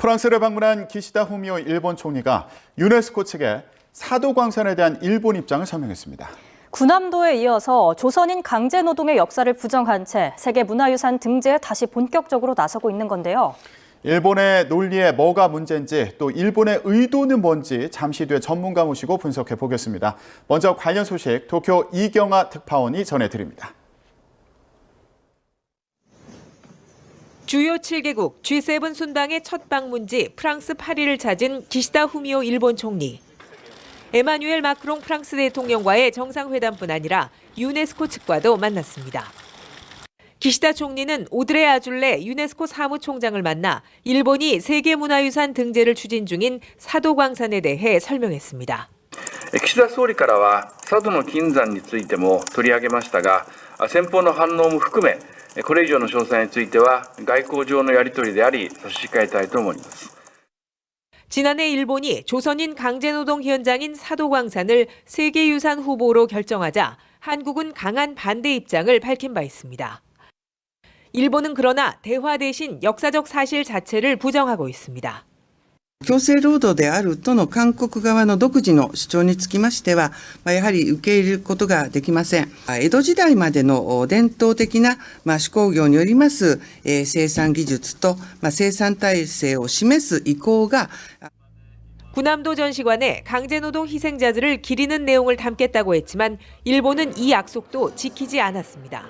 프랑스를 방문한 기시다 후미오 일본 총리가 유네스코 측에 사도광산에 대한 일본 입장을 설명했습니다. 군함도에 이어서 조선인 강제 노동의 역사를 부정한 채 세계 문화유산 등재에 다시 본격적으로 나서고 있는 건데요. 일본의 논리에 뭐가 문제인지 또 일본의 의도는 뭔지 잠시 뒤에 전문가 모시고 분석해 보겠습니다. 먼저 관련 소식 도쿄 이경아 특파원이 전해드립니다. 주요 7개국 G7 순방의 첫 방문지 프랑스 파리를 찾은 기시다 후미오 일본 총리. 에마뉴엘 마크롱 프랑스 대통령과의 정상회담뿐 아니라 유네스코 측과도 만났습니다. 기시다 총리는 오드레 아줄레 유네스코 사무총장을 만나 일본이 세계문화유산 등재를 추진 중인 사도광산에 대해 설명했습니다. 岸田総理からは佐渡の金山についても取り上げましたが先方の反応も含め これ以上の詳細については外交上のやり取りであり差し控えたいと思います 지난해 일본이 조선인 강제노동 현장인 사도광산을 세계유산 후보로 결정하자 한국은 강한 반대 입장을 밝힌 바 있습니다. 일본은 그러나 대화 대신 역사적 사실 자체를 부정하고 있습니다. 強制労働であるとの韓国側の独自の主張につきましては、まあ、やはり受け入れることができません。江戸時代までのお伝統的な、まあ、手工業によります、えー生産技術と、まあ、生産体制を示す意向が、 군함도 전시관에 강제노동 희생자들을 기리는 내용을 담겠다고 했지만 일본은 이 약속도 지키지 않았습니다.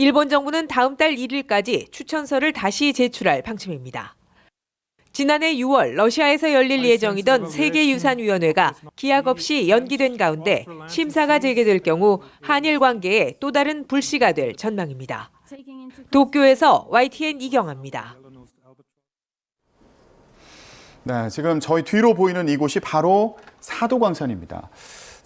일본 정부는 다음 달 1일까지 추천서를 다시 제출할 방침입니다. 지난해 6월 러시아에서 열릴 예정이던 세계유산위원회가 기약 없이 연기된 가운데 심사가 재개될 경우 한일 관계에 또 다른 불씨가 될 전망입니다. 도쿄에서 YTN 이경아입니다. 네, 지금 저희 뒤로 보이는 이곳이 바로 사도광산입니다.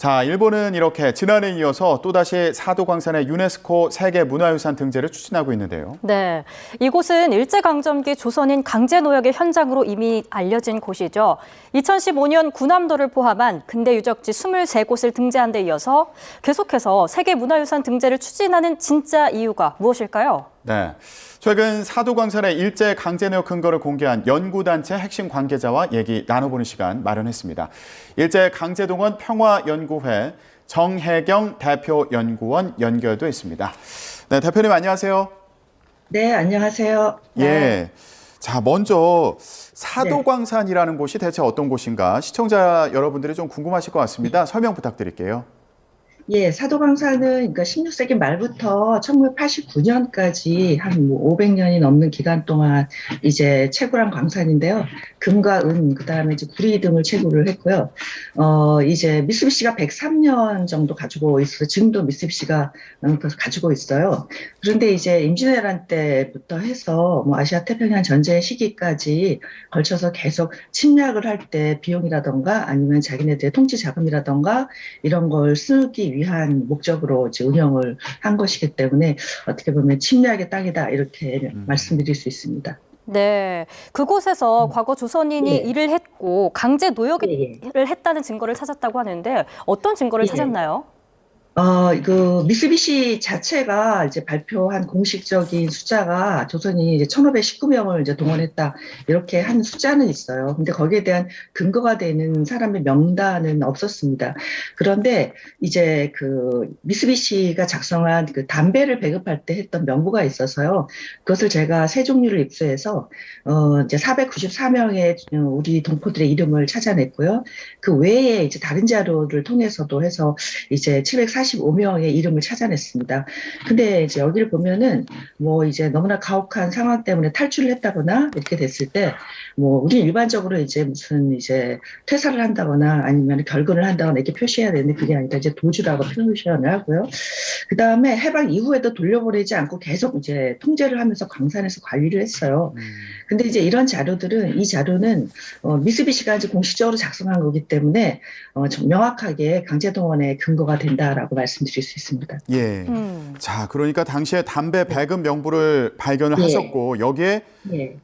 자, 일본은 이렇게 지난해에 이어서 또다시 사도광산의 유네스코 세계문화유산 등재를 추진하고 있는데요. 네, 이곳은 일제강점기 조선인 강제노역의 현장으로 이미 알려진 곳이죠. 2015년 군함도를 포함한 근대 유적지 23곳을 등재한 데 이어서 계속해서 세계문화유산 등재를 추진하는 진짜 이유가 무엇일까요? 네. 최근 사도광산의 일제 강제노역 근거를 공개한 연구단체 핵심 관계자와 얘기 나눠보는 시간 마련했습니다. 일제 강제동원 평화연구회 정혜경 대표 연구원 연결돼 있습니다. 네, 대표님 안녕하세요. 네, 안녕하세요. 네. 예. 자, 먼저 사도광산이라는 곳이 대체 어떤 곳인가 시청자 여러분들이 좀 궁금하실 것 같습니다. 설명 부탁드릴게요. 예, 사도광산은 그러니까 16세기 말부터 1989년까지 한 뭐 500년이 넘는 기간 동안 이제 채굴한 광산인데요. 금과 은, 그 다음에 이제 구리 등을 채굴을 했고요. 어, 이제 미쓰비시가 103년 정도 가지고 있어서 지금도 미쓰비시가 음, 그래서 가지고 있어요. 그런데 이제 임진왜란 때부터 해서 뭐 아시아 태평양 전쟁 시기까지 걸쳐서 계속 침략을 할 때 비용이라던가 아니면 자기네들의 통치 자금이라던가 이런 걸 쓰기 위한 목적으로 이제 운영을 한 것이기 때문에 어떻게 보면 침략의 땅이다 이렇게 음. 말씀드릴 수 있습니다. 네, 그곳에서 과거 조선인이 예. 일을 했고 강제 노역을 예, 했다는 증거를 찾았다고 하는데 어떤 증거를 예. 찾았나요? 어, 그, 미쓰비시 자체가 이제 발표한 공식적인 숫자가 조선이 이제 1519명을 이제 동원했다. 이렇게 한 숫자는 있어요. 근데 거기에 대한 근거가 되는 사람의 명단은 없었습니다. 그런데 이제 그 미쓰비시가 작성한 그 담배를 배급할 때 했던 명부가 있어서요. 그것을 제가 세 종류를 입수해서, 어, 이제 494명의 우리 동포들의 이름을 찾아냈고요. 그 외에 이제 다른 자료를 통해서도 해서 이제 745명의 이름을 찾아냈습니다. 근데 이제 여기를 보면은 뭐 이제 너무나 가혹한 상황 때문에 탈출을 했다거나 이렇게 됐을 때뭐 우리 일반적으로 이제 무슨 이제 퇴사를 한다거나 아니면 결근을 한다거나 이렇게 표시해야 되는데 그게 아니라 이제 도주라고 표시를 하고요. 그 다음에 해방 이후에도 돌려보내지 않고 계속 이제 통제를 하면서 광산에서 관리를 했어요. 근데 이제 이런 자료들은 이 자료는 어, 미쓰비시가 이제 공식적으로 작성한 거기 때문에 어, 좀 명확하게 강제동원의 근거가 된다라고 말씀드릴 수 있습니다. 예. 음. 자, 그러니까 당시에 담배 배급 명부를 발견을 예. 하셨고 여기에 예.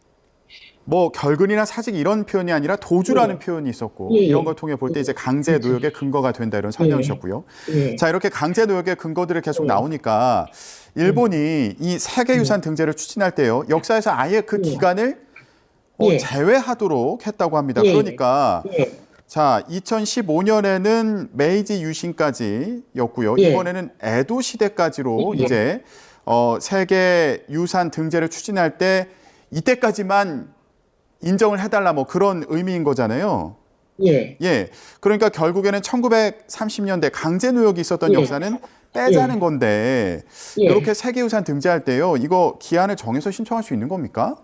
뭐 결근이나 사직 이런 표현이 아니라 도주라는 예. 표현이 있었고 예, 예. 이런 걸 통해 볼 때 이제 강제 그렇죠. 노역의 근거가 된다 이런 설명이셨고요. 예. 자, 이렇게 강제 노역의 근거들이 계속 예. 나오니까 일본이 이 세계유산 등재를 추진할 때요. 역사에서 아예 그 예. 기간을 어, 예. 제외하도록 했다고 합니다. 예. 그러니까 예. 자, 2015년에는 메이지 유신까지였고요. 예. 이번에는 에도 시대까지로 예. 이제 어, 세계 유산 등재를 추진할 때 이때까지만 인정을 해달라 뭐 그런 의미인 거잖아요. 예. 예. 그러니까 결국에는 1930년대 강제 노역이 있었던 예. 역사는 빼자는 건데 예. 이렇게 세계유산 등재할 때요. 이거 기한을 정해서 신청할 수 있는 겁니까?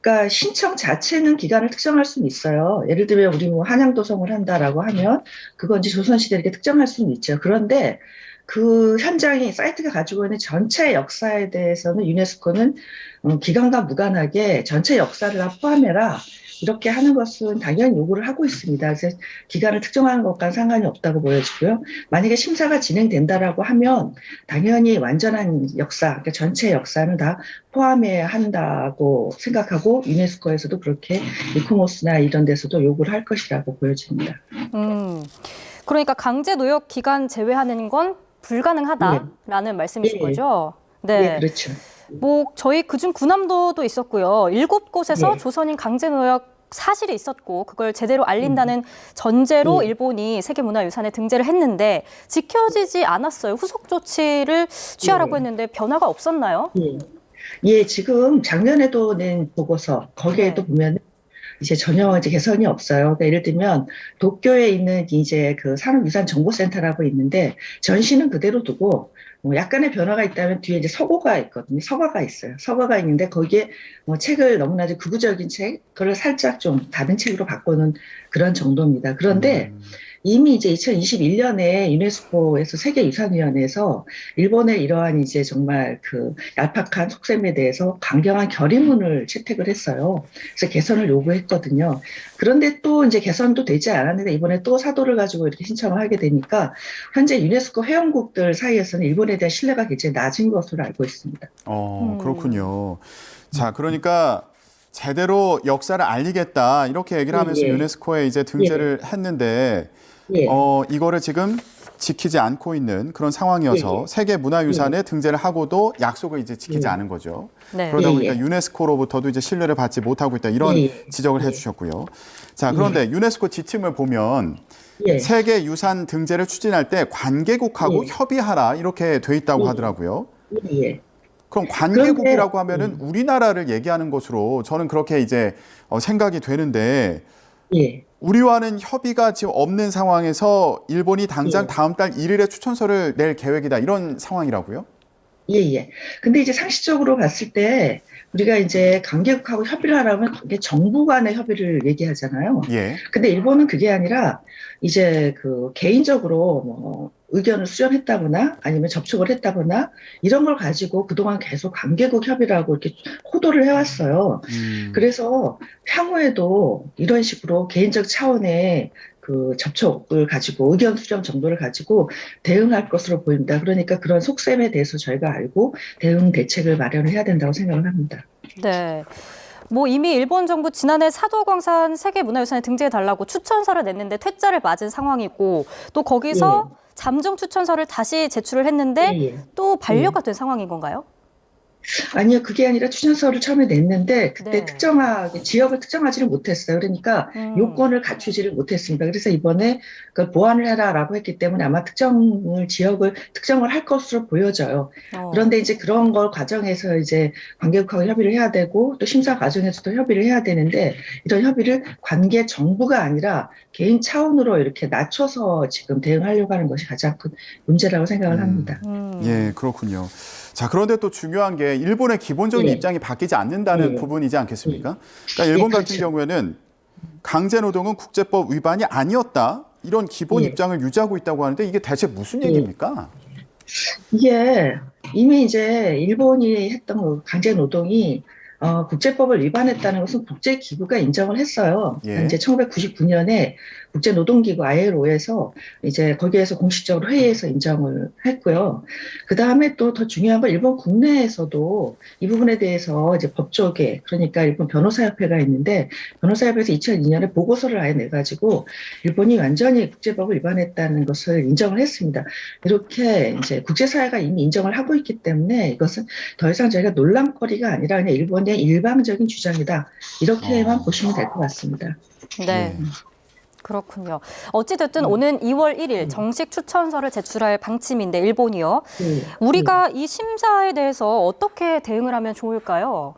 그러니까 신청 자체는 기간을 특정할 수는 있어요. 예를 들면 우리 뭐 한양도성을 한다라고 하면 그건 이제 조선시대 이렇게 특정할 수는 있죠. 그런데 그 현장이 사이트가 가지고 있는 전체 역사에 대해서는 유네스코는 어, 기간과 무관하게 전체 역사를 다 포함해라 이렇게 하는 것은 당연히 요구를 하고 있습니다. 그래서 기간을 특정하는 것과는 상관이 없다고 보여지고요. 만약에 심사가 진행된다라고 하면 당연히 완전한 역사, 그러니까 전체 역사는 다 포함해야 한다고 생각하고 유네스코에서도 그렇게 이코모스나 이런 데서도 요구를 할 것이라고 보여집니다. 음. 그러니까 강제 노역 기간 제외하는 건 불가능하다라는 말씀이신 예. 거죠? 네, 네. 그렇죠. 뭐 저희 그중 구남도도 있었고요. 일곱 곳에서 네. 조선인 강제 노역 사실이 있었고 그걸 제대로 알린다는 전제로 네. 일본이 세계문화유산에 등재를 했는데 지켜지지 않았어요. 후속 조치를 취하라고 네. 했는데 변화가 없었나요? 예. 예, 지금 작년에도 낸 보고서 거기에도 네. 보면 이제 전혀 이제 개선이 없어요. 그러니까 예를 들면 도쿄에 있는 이제 그 산업유산 정보센터라고 있는데 전시는 그대로 두고 뭐 약간의 변화가 있다면 뒤에 이제 서고가 있거든요. 서가가 있어요. 서가가 있는데 거기에 뭐 책을 너무나도 극우적인 책, 그걸 살짝 좀 다른 책으로 바꾸는 그런 정도입니다. 그런데 음. 이미 이제 2021년에 유네스코에서 세계유산위원회에서 일본의 이러한 이제 정말 그 얄팍한 속셈에 대해서 강경한 결의문을 채택을 했어요. 그래서 개선을 요구했거든요. 그런데 또 이제 개선도 되지 않았는데 이번에 또 사도를 가지고 이렇게 신청을 하게 되니까 현재 유네스코 회원국들 사이에서는 일본에 대한 신뢰가 굉장히 낮은 것으로 알고 있습니다. 어, 음. 그렇군요. 자, 그러니까 제대로 역사를 알리겠다 이렇게 얘기를 예, 하면서 예. 유네스코에 이제 등재를 했는데 예. 어, 이거를 지금 지키지 않고 있는 그런 상황이어서 예, 예. 세계 문화유산에 등재를 하고도 약속을 이제 지키지 예. 않은 거죠. 네. 그러다 예, 보니까 예. 유네스코로부터도 이제 신뢰를 받지 못하고 있다 이런 예, 예. 지적을 예. 해주셨고요. 자, 그런데 유네스코 지침을 보면 예. 세계 유산 등재를 추진할 때 관계국하고 예. 협의하라 이렇게 돼 있다고 예. 하더라고요. 예, 예. 그럼 관계국이라고 그런데, 하면은 우리나라를 얘기하는 것으로 저는 그렇게 이제 어, 생각이 되는데 예. 우리와는 협의가 지금 없는 상황에서 일본이 당장 예. 다음 달 1일에 추천서를 낼 계획이다 이런 상황이라고요? 예, 예. 근데 이제 상식적으로 봤을 때 우리가 이제 관계국하고 협의를 하려면 그게 정부 간의 협의를 얘기하잖아요. 예. 근데 일본은 그게 아니라 이제 그 개인적으로 뭐 의견을 수렴했다거나 아니면 접촉을 했다거나 이런 걸 가지고 그동안 계속 관계국 협의라고 이렇게 호도를 해왔어요. 음. 그래서 향후에도 이런 식으로 개인적 차원의 그 접촉을 가지고 의견 수렴 정도를 가지고 대응할 것으로 보입니다. 그러니까 그런 속셈에 대해서 저희가 알고 대응 대책을 마련을 해야 된다고 생각을 합니다. 네. 뭐 이미 일본 정부 지난해 사도광산 세계문화유산에 등재해 달라고 추천서를 냈는데 퇴짜를 맞은 상황이고 또 거기서 잠정 추천서를 다시 제출을 했는데 예, 예. 또 반려가 된 상황인 건가요? 아니요, 그게 아니라 추천서를 처음에 냈는데 그때 네. 특정하게 지역을 특정하지를 못했어요. 그러니까 음. 요건을 갖추지를 못했습니다. 그래서 이번에 그 보완을 해라라고 했기 때문에 아마 특정을 지역을 특정을 할 것으로 보여져요. 어. 그런데 이제 그런 걸 과정에서 이제 관계국하고 협의를 해야 되고 또 심사 과정에서도 협의를 해야 되는데 이런 협의를 관계 정부가 아니라 개인 차원으로 이렇게 낮춰서 지금 대응하려고 하는 것이 가장 큰 문제라고 생각을 음. 합니다. 음. 예, 그렇군요. 자, 그런데 또 중요한 게 일본의 기본적인 예. 입장이 바뀌지 않는다는 예. 부분이지 않겠습니까? 그러니까 일본 예, 같은 그렇죠. 경우에는 강제 노동은 국제법 위반이 아니었다. 이런 기본 예. 입장을 유지하고 있다고 하는데 이게 대체 무슨 예. 얘기입니까? 이게 이미 이제 일본이 했던 그 강제 노동이 어, 국제법을 위반했다는 것은 국제기구가 인정을 했어요. 예. 이제 1999년에 국제노동기구 ILO에서 이제 거기에서 공식적으로 회의에서 인정을 했고요. 그 다음에 또 더 중요한 건 일본 국내에서도 이 부분에 대해서 이제 법조계, 그러니까 일본 변호사협회가 있는데 변호사협회에서 2002년에 보고서를 아예 내가지고 일본이 완전히 국제법을 위반했다는 것을 인정을 했습니다. 이렇게 이제 국제사회가 이미 인정을 하고 있기 때문에 이것은 더 이상 저희가 논란거리가 아니라 그냥 일본의 일방적인 주장이다. 이렇게만 어. 보시면 될 것 같습니다. 네. 예. 그렇군요. 어찌됐든 오는 2월 1일 정식 추천서를 제출할 방침인데 일본이요. 네. 우리가 이 심사에 대해서 어떻게 대응을 하면 좋을까요?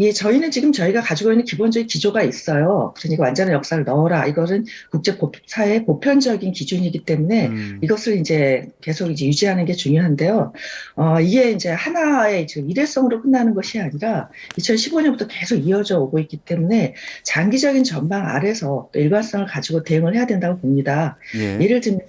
예, 저희는 지금 저희가 가지고 있는 기본적인 기조가 있어요. 그러니까 완전한 역사를 넣어라. 이거는 국제 사회 보편적인 기준이기 때문에 음. 이것을 이제 계속 이제 유지하는 게 중요한데요. 어, 이게 이제 하나의 지금 일회성으로 끝나는 것이 아니라 2015년부터 계속 이어져 오고 있기 때문에 장기적인 전망 아래서 또 일관성을 가지고 대응을 해야 된다고 봅니다. 예. 예를 들면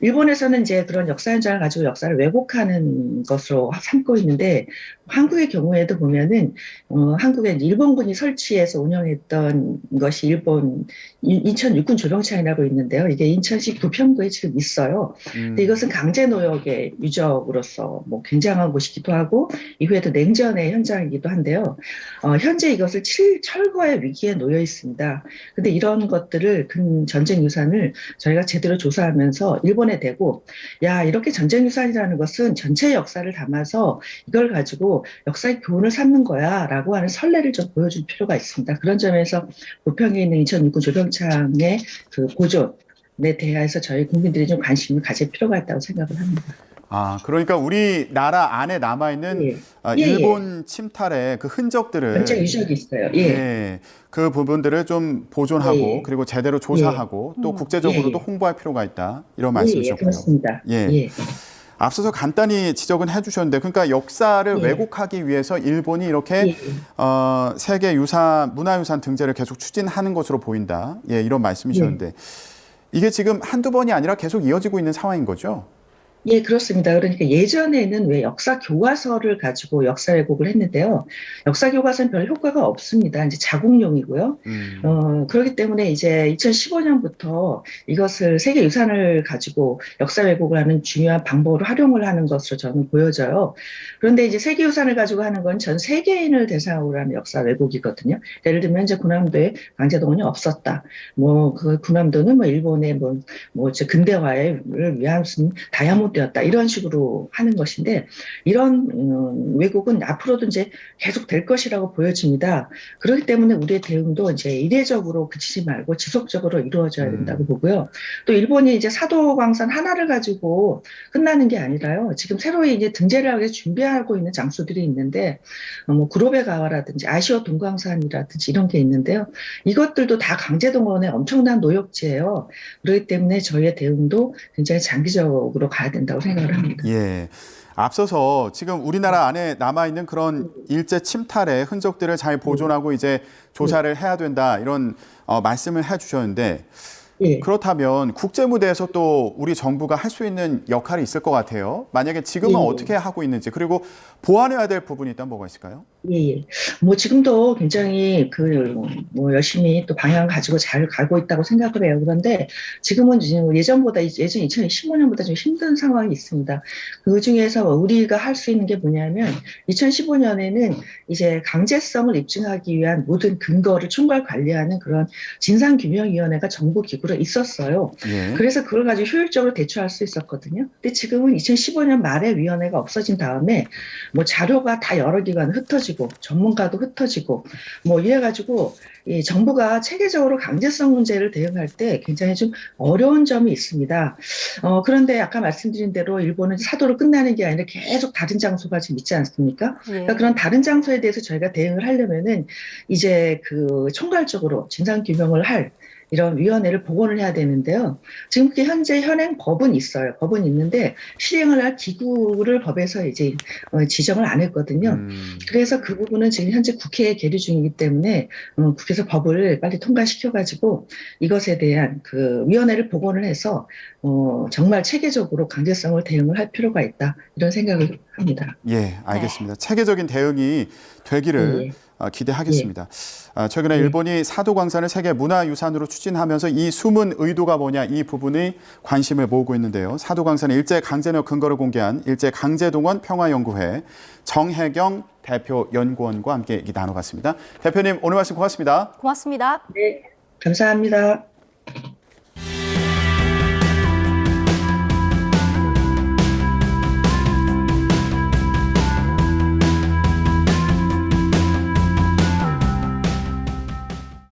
일본에서는 이제 그런 역사 현장을 가지고 역사를 왜곡하는 것으로 삼고 있는데 한국의 경우에도 보면은 어, 한국에 일본군이 설치해서 운영했던 것이 일본 인- 인천 육군 조병창이라고 있는데요. 이게 인천시 부평구에 지금 있어요. 음. 근데 이것은 강제 노역의 유적으로서 뭐 굉장한 곳이기도 하고 이후에도 냉전의 현장이기도 한데요. 어, 현재 이것을 칠, 철거의 위기에 놓여 있습니다. 근데 이런 것들을 근 전쟁 유산을 저희가 제대로 조사하면서 일본에 대고 야 이렇게 전쟁 유산이라는 것은 전체 역사를 담아서 이걸 가지고 역사의 교훈을 삼는 거야라고 하는 선례를 좀 보여줄 필요가 있습니다. 그런 점에서 부평에 있는 인천 육군 조병창의 그 보존에 대해서 저희 국민들이 좀 관심을 가질 필요가 있다고 생각을 합니다. 아, 그러니까 우리나라 안에 남아 있는 예. 아, 예, 예. 일본 침탈의 그 흔적들을 전쟁 유적이 있어요. 예. 예, 그 부분들을 좀 보존하고 예. 그리고 제대로 조사하고 또 음. 국제적으로도 예, 예. 홍보할 필요가 있다 이런 예, 예, 말씀이셨고요. 그렇습니다. 예. 예. 앞서서 간단히 지적은 해주셨는데, 그러니까 역사를 예. 왜곡하기 위해서 일본이 이렇게 예. 어, 세계 유산 문화유산 등재를 계속 추진하는 것으로 보인다. 예, 이런 말씀이셨는데 이게 지금 한두 번이 아니라 계속 이어지고 있는 상황인 거죠. 예, 그렇습니다. 그러니까 예전에는 왜 역사 교과서를 가지고 역사 왜곡을 했는데요. 역사 교과서는 별 효과가 없습니다. 이제 자국용이고요. 음. 어, 그렇기 때문에 이제 2015년부터 이것을 세계 유산을 가지고 역사 왜곡을 하는 중요한 방법으로 활용을 하는 것으로 저는 보여져요. 그런데 이제 세계 유산을 가지고 하는 건 전 세계인을 대상으로 하는 역사 왜곡이거든요. 예를 들면 이제 군함도에 강제동원이 없었다. 뭐 그 군함도는 뭐 일본의 뭐뭐 근대화를 위한 무슨 다 이아몬드였다. 이런 식으로 하는 것인데 이런 음, 왜곡은 앞으로도 이제 계속 될 것이라고 보여집니다. 그렇기 때문에 우리의 대응도 이제 이례적으로 그치지 말고 지속적으로 이루어져야 음. 된다고 보고요. 또 일본이 이제 사도광산 하나를 가지고 끝나는 게 아니라요. 지금 새로이 이제 등재를 하기 준비하고 있는 장소들이 있는데 어, 뭐 구로베가와라든지 아시오 동광산이라든지 이런 게 있는데요. 이것들도 다 강제 동원의 엄청난 노역지예요. 그렇기 때문에 저희의 대응도 굉장히 장기적으로 가야 된다 고 생각을 합니다. 예. 앞서서 지금 우리나라 안에 남아 있는 그런 일제 침탈의 흔적들을 잘 보존하고 이제 조사를 해야 된다 이런 어, 말씀을 해주셨는데 예. 그렇다면 국제 무대에서 또 우리 정부가 할 수 있는 역할이 있을 것 같아요. 만약에 지금은 예. 어떻게 하고 있는지 그리고 보완해야 될 부분이 있다면 뭐가 있을까요? 예, 예. 뭐 지금도 굉장히 그 뭐 열심히 또 방향 가지고 잘 가고 있다고 생각을 해요. 그런데 지금은 지금 예전보다 예전 2015년보다 좀 힘든 상황이 있습니다. 그 중에서 우리가 할 수 있는 게 뭐냐면 2015년에는 이제 강제성을 입증하기 위한 모든 근거를 총괄 관리하는 그런 진상규명위원회가 정부 기구로 있었어요. 예. 그래서 그걸 가지고 효율적으로 대처할 수 있었거든요. 근데 지금은 2015년 말에 위원회가 없어진 다음에 뭐 자료가 다 여러 기관 흩어지고 전문가도 흩어지고 뭐 이래가지고 이 정부가 체계적으로 강제성 문제를 대응할 때 굉장히 좀 어려운 점이 있습니다. 어, 그런데 아까 말씀드린 대로 일본은 사도로 끝나는 게 아니라 계속 다른 장소가 지금 있지 않습니까? 예. 그러니까 그런 다른 장소에 대해서 저희가 대응을 하려면은 이제 그 총괄적으로 진상 규명을 할 이런 위원회를 복원을 해야 되는데요. 지금 현재 현행 법은 있어요. 법은 있는데 실행을 할 기구를 법에서 이제 어, 지정을 안 했거든요. 음, 그래서 그 부분은 지금 현재 국회에 계류 중이기 때문에 어, 국회에서 법을 빨리 통과시켜가지고 이것에 대한 그 위원회를 복원을 해서 어, 정말 체계적으로 강제성을 대응을 할 필요가 있다 이런 생각을 합니다. 예, 알겠습니다. 체계적인 대응이 되기를 예. 어, 기대하겠습니다. 아, 최근에 예. 일본이 사도광산을 세계 문화유산으로 추진하면서 이 숨은 의도가 뭐냐 이 부분이 관심을 모으고 있는데요. 사도광산의 일제 강제력 근거를 공개한 일제 강제동원 평화연구회 정혜경 대표 연구원과 함께 얘기 나눠봤습니다. 대표님 오늘 말씀 고맙습니다. 고맙습니다. 네, 감사합니다.